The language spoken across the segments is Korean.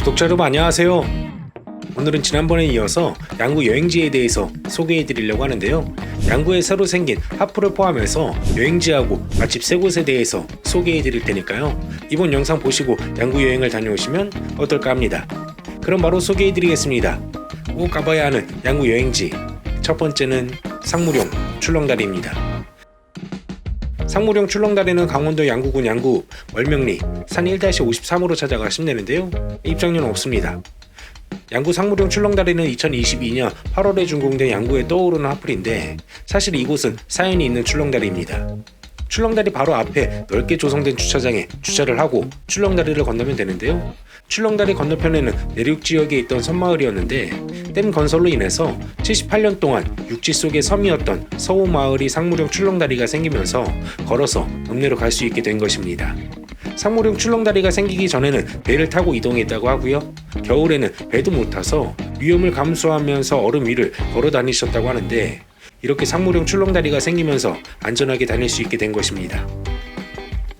구독자 여러분 안녕하세요. 오늘은 지난번에 이어서 양구 여행지에 대해서 소개해 드리려고 하는데요. 양구에 새로 생긴 하프를 포함해서 여행지하고 맛집 세 곳에 대해서 소개해 드릴 테니까요. 이번 영상 보시고 양구 여행을 다녀오시면 어떨까 합니다. 그럼 바로 소개해 드리겠습니다. 꼭 가봐야 하는 양구 여행지. 첫 번째는 상무룡 출렁다리입니다. 상무령 출렁다리는 강원도 양구군 양구 월명리 산 1-53으로 찾아가시면 되는데요. 입장료는 없습니다. 양구 상무령 출렁다리는 2022년 8월에 준공된 양구에 떠오르는 하플인데 사실 이곳은 사연이 있는 출렁다리입니다. 출렁다리 바로 앞에 넓게 조성된 주차장에 주차를 하고 출렁다리를 건너면 되는데요. 출렁다리 건너편에는 내륙 지역에 있던 섬마을이었는데 댐 건설로 인해서 78년 동안 육지 속의 섬이었던 서호 마을이 상무령 출렁다리가 생기면서 걸어서 읍내로 갈 수 있게 된 것입니다. 상무령 출렁다리가 생기기 전에는 배를 타고 이동했다고 하고요. 겨울에는 배도 못 타서 위험을 감수하면서 얼음 위를 걸어 다니셨다고 하는데 이렇게 상무령 출렁다리가 생기면서 안전하게 다닐 수 있게 된 것입니다.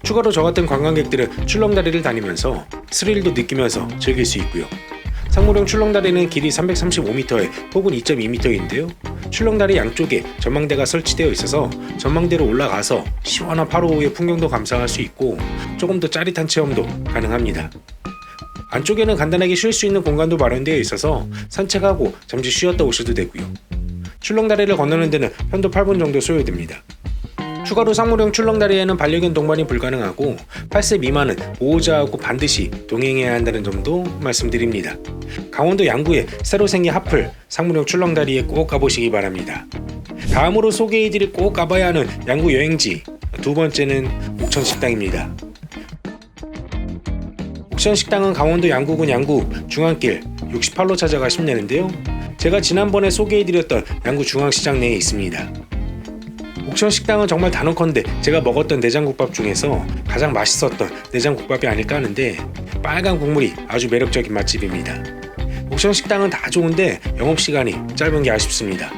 추가로 저 같은 관광객들은 출렁다리를 다니면서 스릴도 느끼면서 즐길 수 있고요. 상무령 출렁다리는 길이 335m에 폭은 2.2m인데요. 출렁다리 양쪽에 전망대가 설치되어 있어서 전망대로 올라가서 시원한 파로우의 풍경도 감상할 수 있고 조금 더 짜릿한 체험도 가능합니다. 안쪽에는 간단하게 쉴 수 있는 공간도 마련되어 있어서 산책하고 잠시 쉬었다 오셔도 되고요. 출렁다리를 건너는 데는 편도 8분 정도 소요됩니다. 추가로 상무령 출렁다리에는 반려견 동반이 불가능하고 8세 미만은 보호자하고 반드시 동행해야 한다는 점도 말씀드립니다. 강원도 양구에 새로 생긴 하플 상무령 출렁다리에 꼭 가보시기 바랍니다. 다음으로 소개해드릴 꼭 가봐야 하는 양구 여행지 두 번째는 옥천 식당입니다. 옥천 식당은 강원도 양구군 양구 중앙길 68로 찾아가시면 되는데요. 제가 지난번에 소개해드렸던 양구 중앙시장 내에 있습니다. 옥천 식당은 정말 단언컨대 제가 먹었던 내장국밥 중에서 가장 맛있었던 내장국밥이 아닐까 하는데 빨간 국물이 아주 매력적인 맛집입니다. 옥천 식당은 다 좋은데 영업 시간이 짧은 게 아쉽습니다.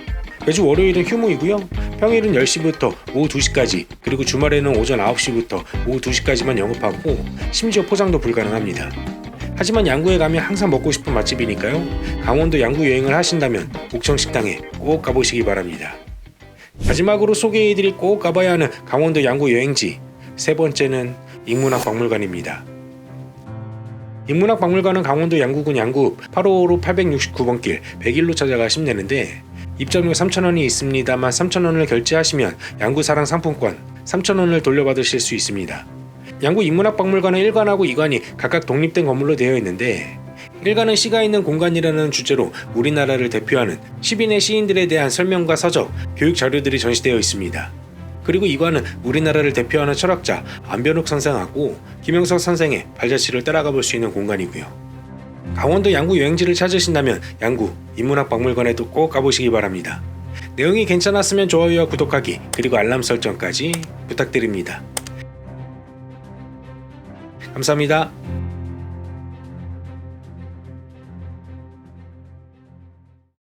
매주 월요일은 휴무이고요. 평일은 10시부터 오후 2시까지 그리고 주말에는 오전 9시부터 오후 2시까지만 영업하고 심지어 포장도 불가능합니다. 하지만 양구에 가면 항상 먹고 싶은 맛집이니까요. 강원도 양구 여행을 하신다면 옥천 식당에 꼭 가보시기 바랍니다. 마지막으로 소개해드릴 꼭 가봐야 하는 강원도 양구 여행지 세 번째는 인문학 박물관입니다. 인문학 박물관은 강원도 양구군 양구 855로 869번 길 101로 찾아가 시면 되는데 입장료 3,000원이 있습니다만 3,000원을 결제하시면 양구 사랑 상품권 3,000원을 돌려받으실 수 있습니다. 양구 인문학 박물관은 1관하고 2관이 각각 독립된 건물로 되어 있는데 1관은 시가 있는 공간이라는 주제로 우리나라를 대표하는 10인의 시인들에 대한 설명과 서적, 교육 자료들이 전시되어 있습니다. 그리고 2관은 우리나라를 대표하는 철학자 안변욱 선생하고 김영석 선생의 발자취를 따라가 볼 수 있는 공간이고요. 강원도 양구 여행지를 찾으신다면 양구 인문학 박물관에도 꼭 가보시기 바랍니다. 내용이 괜찮았으면 좋아요와 구독하기 그리고 알람 설정까지 부탁드립니다. 감사합니다.